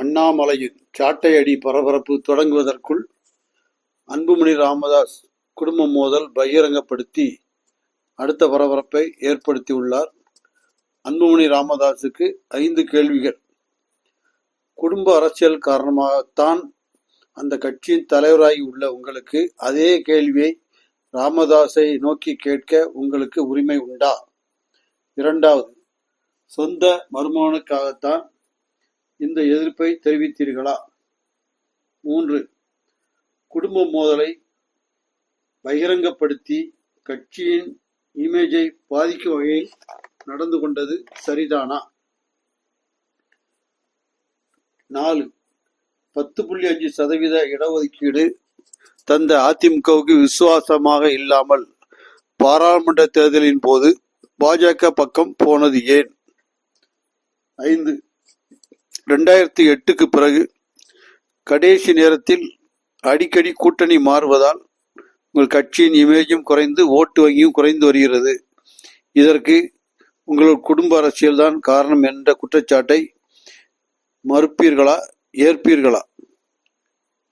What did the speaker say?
அண்ணாமலையின் சாட்டையடி பரபரப்பு தொடங்குவதற்குள் அன்புமணி ராமதாஸ் குடும்ப மோதல் பகிரங்கப்படுத்தி அடுத்த பரபரப்பை ஏற்படுத்தியுள்ளார். அன்புமணி ராமதாஸுக்கு ஐந்து கேள்விகள். குடும்ப அரசியல் காரணமாகத்தான் அந்த கட்சியின் தலைவராகி உள்ள உங்களுக்கு அதே கேள்வியை ராமதாஸை நோக்கி கேட்க உங்களுக்கு உரிமை உண்டா? இரண்டாவது சொந்த மருமகனுக்காகத்தான் இந்த எதிர்ப்பை தெரிவித்தீர்களா? மூன்று. குடும்ப மோதலை பகிரங்கப்படுத்தி கட்சியின் இமேஜை பாதிக்கும் வகையில் நடந்து கொண்டது சரிதானா? நாலு. பத்து புள்ளி அஞ்சு சதவீத இடஒதுக்கீடு தந்த அதிமுகவுக்கு விசுவாசமாக இல்லாமல் பாராளுமன்ற தேர்தலின் போது பாஜக பக்கம் போனது ஏன்? ஐந்து. ரெண்டாயிரத்தி எட்டுக்கு பிறகு கடைசி நேரத்தில் அடிக்கடி கூட்டணி மாறுவதால் உங்கள் கட்சியின் இமேஜும் குறைந்து ஓட்டு வங்கியும் குறைந்து வருகிறது. இதற்கு உங்கள் குடும்ப அரசியல்தான் காரணம் என்ற குற்றச்சாட்டை மறுப்பீர்களா? ஏற்பீர்களா?